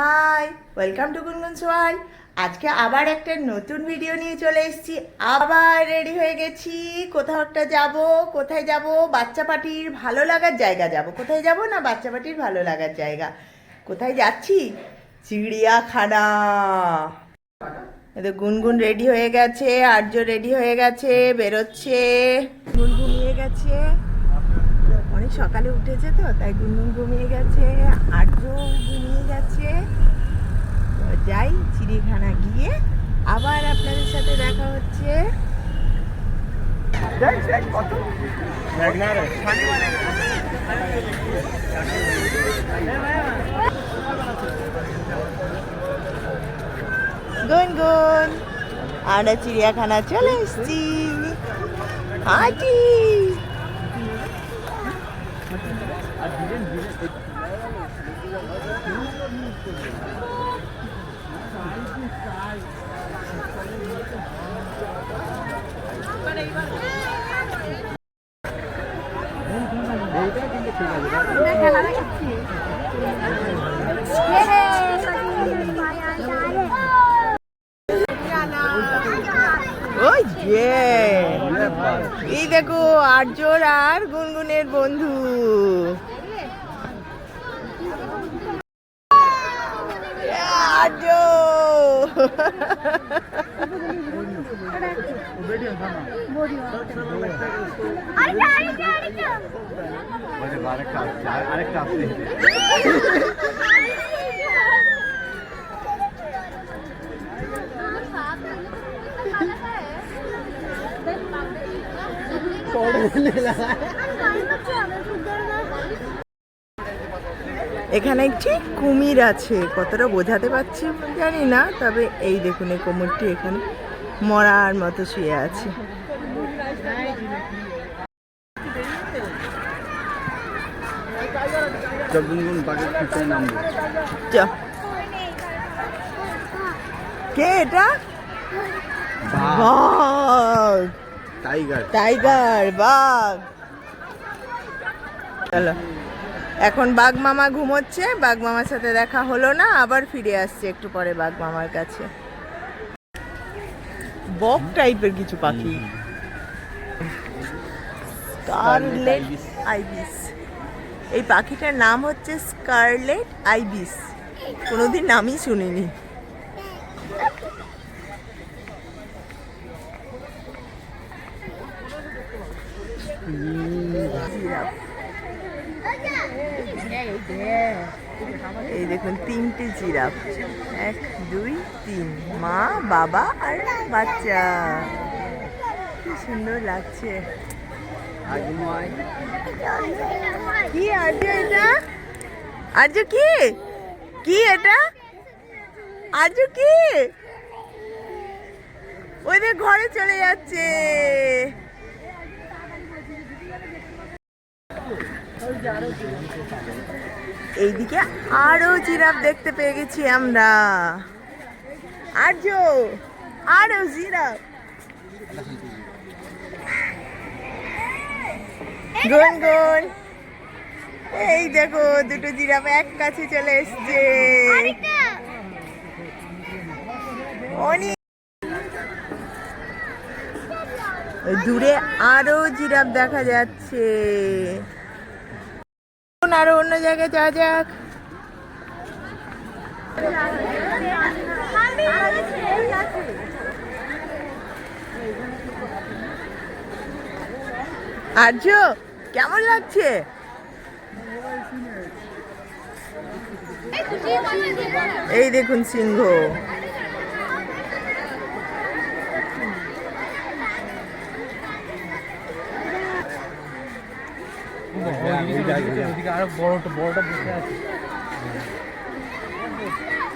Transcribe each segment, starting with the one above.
Hi welcome to গুনগুন সোয়াল আজকে আবার একটা নতুন ভিডিও নিয়ে চলে এসেছি। আবার রেডি হয়ে গেছি। কোথাও একটা যাব, কোথায় যাব? বাচ্চা পাটির ভালো লাগার জায়গা যাব। কোথায় যাব না বাচ্চা পাটির ভালো লাগার জায়গা? কোথায় যাচ্ছি? চিড়িয়াখানা। এদের গুনগুন রেডি হয়ে গেছে, আর্য রেডি হয়ে গেছে, বেরোচ্ছে। গুনগুন ঘুমিয়ে গেছে। অনেক সকালে উঠেছে তো তাই গুনগুন ঘুমিয়ে গেছে আর্য ঘুমিয়ে গেছে। যাই চিড়িয়াখানা গিয়ে আবার আপনাদের সাথে দেখা হচ্ছে। গুনগুন আমরা চিড়িয়াখানা চলে এসছি। হাঁটি ওই যে এই দেখো আর্যর আর গুনগুনের বন্ধু আর্য আরেকটা আসছে আরেকটা আসছে এখানে একটি কুমির আছে। কতটা বোঝাতে পারছি জানি না তবে এই দেখুন এই কুমিরটি এখানে মরার মতো শুয়ে আছে। কে এটা? বাঘ। টাইগার। টাইগার বাঘ। চলো। এখন বাঘ মামা ঘুমোচ্ছে বাঘ মামার সাথে দেখা হলো না আবার ফিরে আসছে একটু পরে বাঘ মামার কাছে। বক টাইপের কিছু পাখি। Scarlet ibis. এই পাখিটার নাম হচ্ছে স্কারলেট আইবিস। কোনোদিন নামই শুনিনি জিরাফ দেখুন, তিনটে জিরাফ। এক, দুই, তিন। মা, বাবা আর বাচ্চা। কি সুন্দর লাগছে। কি আর্য এটা? আর্য কি? কি এটা? আর্য কি? ওদের ঘরে চলে যাচ্ছে। এইদিকে আরও জিরাফ দেখতে পেয়ে গেছি আমরা। আর্য আরও জিরাফ। গুন গুন এই দেখো, দুটো জিরাফ এক কাছে চলে এসছে। অনেক দূরে আরও জিরাফ দেখা যাচ্ছে। এখন আরও অন্য জায়গায় যাওয়া যাক। আর্য কেমন লাগছে? এই দেখুন সিংহ আরও বড়টা বড়টা বসে আছে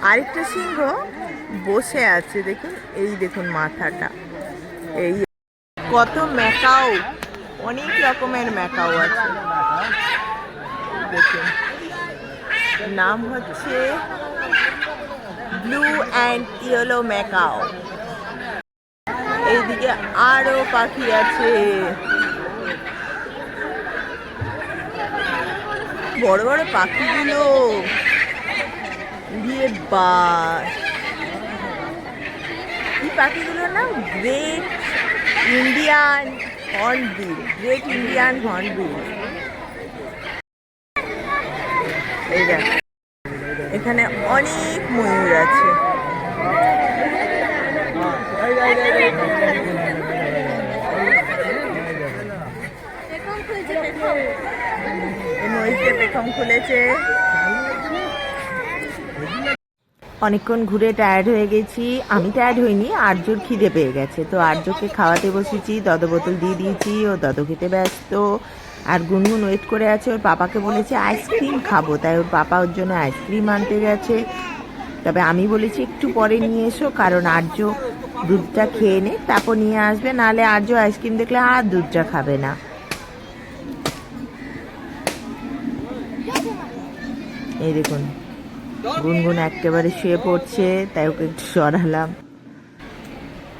আরেকটা সিংহ বসে আছে, দেখুন, এই দেখুন মাথাটা। এই কত ম্যাকাও, অনেক রকমের ম্যাকাও আছে। দেখুন, নাম হচ্ছে ব্লু অ্যান্ড ইয়েলো ম্যাকাও। এইদিকে আরও পাখি আছে। বড় বড় পাখিগুলো। উড়িয়ে বা। কি পাখিগুলোর নাম great Indian hornbill great Indian hornbill এই এখানে অনেক ময়ূর আছে। অনেকক্ষণ ঘুরে টায়ার্ড হয়ে গেছি। আমি টায়ার্ড হইনি, আর্যর খিদে পেয়ে গেছে। তো আর্যকে খাওয়াতে বসেছি, দদ বোতল দিয়ে দিয়েছি, ও দদ খেতে ব্যস্ত। আর গুনগুন ওয়েট করে আছে, ওর পাপাকে বলেছে আইসক্রিম খাব। তাই ওর পাপা ওর জন্য আইসক্রিম আনতে গেছে। তবে আমি বলেছি, একটু পরে নিয়ে এসো, কারণ আর্য দুধটা খেয়ে নে, তারপর নিয়ে আসবে। নাহলে আর্য আইসক্রিম দেখলে আর দুধটা খাবে না। এই দেখুন, গুনগুন একেবারে শুয়ে পড়ছে, তাই ওকে একটু সরালাম।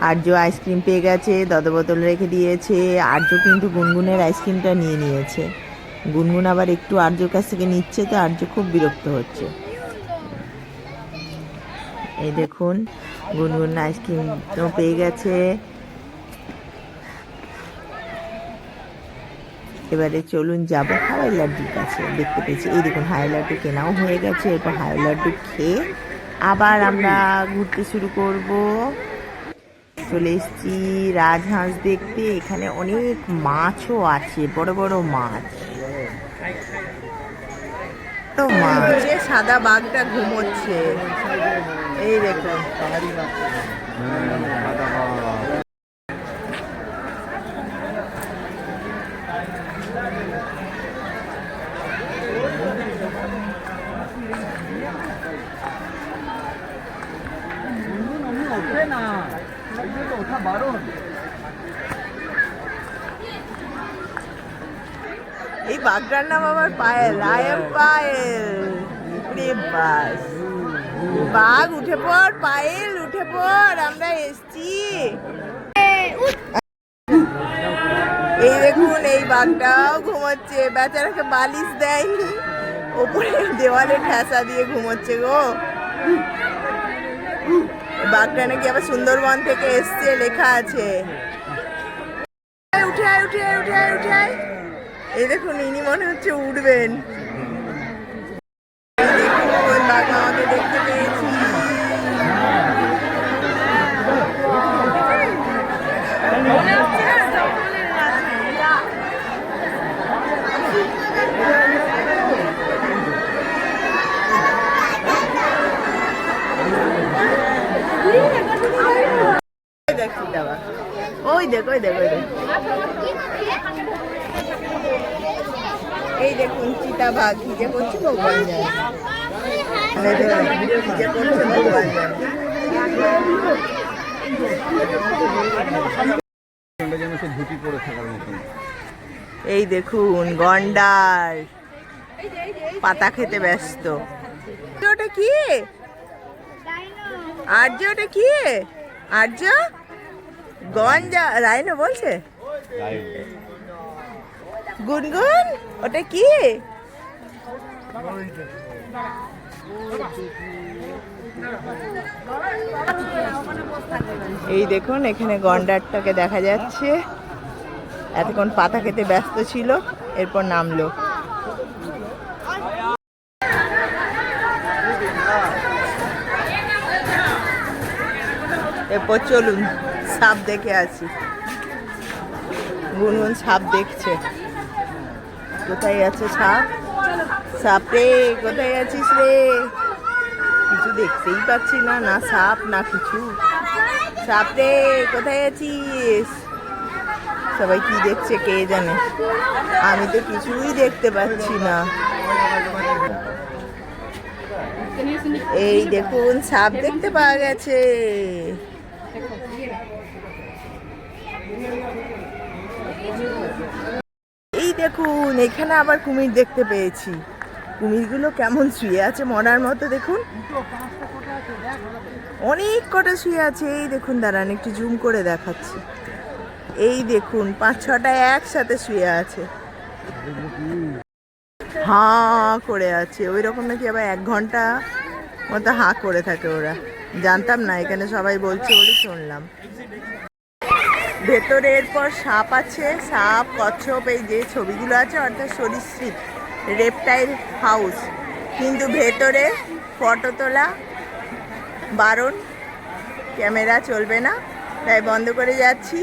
আর্য আইসক্রিম পেয়ে গেছে, দদ বোতল রেখে দিয়েছে, আর্য কিন্তু গুনগুনের আইসক্রিমটা নিয়ে নিয়েছে। গুনগুন আবার একটু আর্যর কাছ থেকে নিচ্ছে, তো আর্য খুব বিরক্ত হচ্ছে। এই দেখুন, গুনগুন আইসক্রিম তো পেয়ে গেছে। এবারে চলুন যাব হাওয়াই লাড্ডুর কাছে। দেখতে পেয়েছি এই দেখুন হাওয়াই লাড্ডু কেনাও হয়ে গেছে। এরপর হাওয়াই লাড্ডু খেয়ে আবার আমরা ঘুরতে শুরু করব। চলে এসেছি রাজহাঁস দেখতে এখানে অনেক মাছও আছে বড় বড় মাছ। তো মাছ। সাদা বাঘটা ঘুমোচ্ছে। এই দেখুন ওঠে না তো ওঠা বারণ এই বাঘটার নাম আমার পায়েল। I am Payel. বাস। বাঘ, উঠে পড়, পায়েল, উঠে পড়, আমরা এসছি। এই দেখুন, এই বাঘটাও ঘুমোচ্ছে। বেচারাকে বালিশ দেয়নি ওপরে দেওয়ালে ঠেসা দিয়ে ঘুমোচ্ছে গো। বাঘটা নাকি আবার সুন্দরবন থেকে এসছে, লেখা আছে। উঠে উঠে উঠে উঠে এই দেখুন ইনি মনে হচ্ছে উঠবেন এই দেখুন বাঘ মামাকে দেখতে পেয়েছি ওই দেখ সীতাবাঘ। ওই দেখ ওই দেখ ওই দেখ এই দেখুন করছে ভগবান জানে এই দেখুন, করছে ভগবান এই গন্ডার। পাতা খেতে ব্যস্ত। ওটা কি? আর্য ওটা কি? আর্য? গঞ্জা রাইনো বলছে? গুনগুন ওটা কি? এই দেখুন, এখানে গন্ডারটাকে দেখা যাচ্ছে। এতক্ষণ পাতা খেতে ব্যস্ত ছিল, এরপর নামলো। এরপর চলুন, সাপ দেখে আসি। গুনগুন সাপ দেখছে। কোথায় আছে সাপ? সাপ রে কোথায় আছিস রে? কিছু দেখতেই পাচ্ছি না না সাপ, না কিছু। সাপ রে কোথায় আছিস? সবাই কি দেখছে, কে জানে? আমি তো কিছুই দেখতে পাচ্ছি না। এই দেখুন, সাপ দেখতে পাওয়া গেছে। দেখুন, এখানে আবার কুমির দেখতে পেয়েছি। কুমিরগুলো কেমন শুয়ে আছে মরার মতো, দেখুন। অনেক কটা শুয়ে আছে। এই দেখুন, দাঁড়ান, একটু জুম করে দেখাচ্ছি। এই দেখুন, পাঁচ ছটা একসাথে শুয়ে আছে। হাঁ করে আছে। ওই রকম নাকি আবার এক ঘণ্টা মতো হাঁ করে থাকে ওরা। জানতাম না, এখানে সবাই বলছে বলে শুনলাম। ভেতরে এরপর সাপ আছে। সাপ, কচ্ছপ, এই যে ছবিগুলো আছে, অর্থাৎ সরীসৃপ রেপটাইল হাউস কিন্তু ভেতরে ফটো তোলা, বারণ, ক্যামেরা চলবে না। তাই বন্ধ করে যাচ্ছি।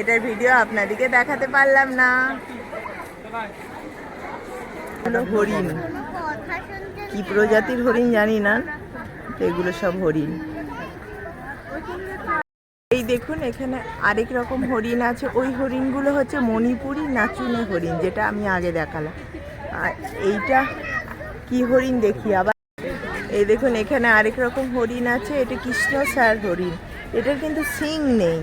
এটার ভিডিও আপনাদেরকে দেখাতে পারলাম না। হলো হরিণ। কি প্রজাতির হরিণ জানি না এগুলো সব হরিণ। দেখুন, এখানে আরেক রকম হরিণ আছে। ওই হরিণগুলো হচ্ছে মণিপুরি নাচুনে হরিণ, যেটা আমি আগে দেখালাম। আর এইটা কি হরিণ দেখি আবার? এই দেখুন, এখানে আরেক রকম হরিণ আছে, এটা কৃষ্ণ স্যার হরিণ। এটার কিন্তু সিং নেই।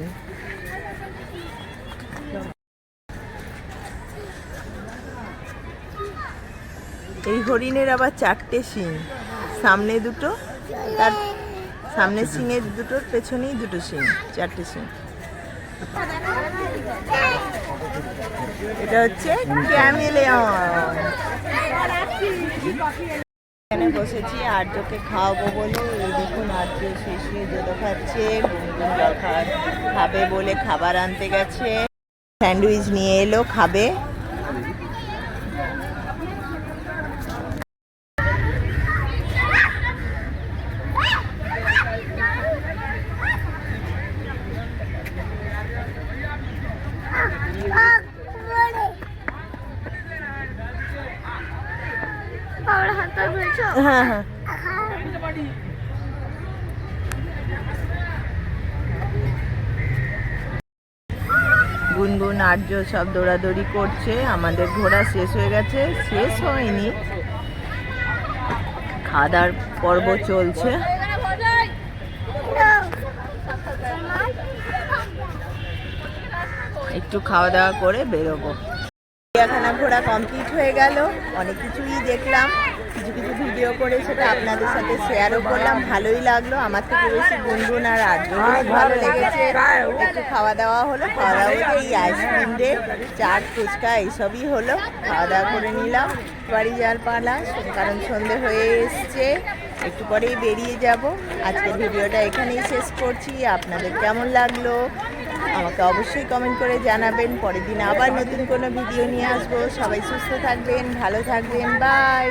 এই হরিণের আবার চারটে শিং সামনে দুটো, তার সামনে শিঙের দুটোর পেছনেই দুটো সিং, চারটে শিং এটা হচ্ছে এখানে বসেছি, আর্যকে খাওয়াবো বলে। এই দেখুন, আর্য শেষ জোদো খাচ্ছে খাবে বলে খাবার আনতে গেছে। স্যান্ডউইচ নিয়ে এলো, খাবে। হ্যাঁ হ্যাঁ। গুনগুন, আর্য সব দৌড়াদৌড়ি করছে, আমাদের ঘোরা শেষ হয়ে গেছে, শেষ হয়নি। দাওয়ার পর্ব চলছে। একটু খাওয়া দাওয়া করে বেরোবো। চিড়িয়াখানা ঘোরা কমপ্লিট হয়ে গেল, অনেক কিছুই দেখলাম। কিছু কিছু ভিডিও করে সেটা আপনাদের সাথে শেয়ারও করলাম। ভালোই লাগল। আমার থেকে বেশি গুনগুন আর আর্য ভালো লেগেছে। একটু খাওয়া দাওয়া হলো। খাওয়া দাওয়া এই আইসক্রিম ডে চাট, ফুচকা, এইসবই হলো। খাওয়া দাওয়া করে নিলাম। বাড়ি যাওয়ার পালা। কারণ সন্ধে হয়ে এসছে। একটু পরেই বেরিয়ে যাব। আজকের ভিডিওটা এখানেই শেষ করছি। আপনাদের কেমন লাগল? আমাকে অবশ্যই কমেন্ট করে জানাবেন। পরের দিন আবার নতুন কোনো ভিডিও নিয়ে আসব। সবাই সুস্থ থাকবেন, ভালো থাকবেন। বাই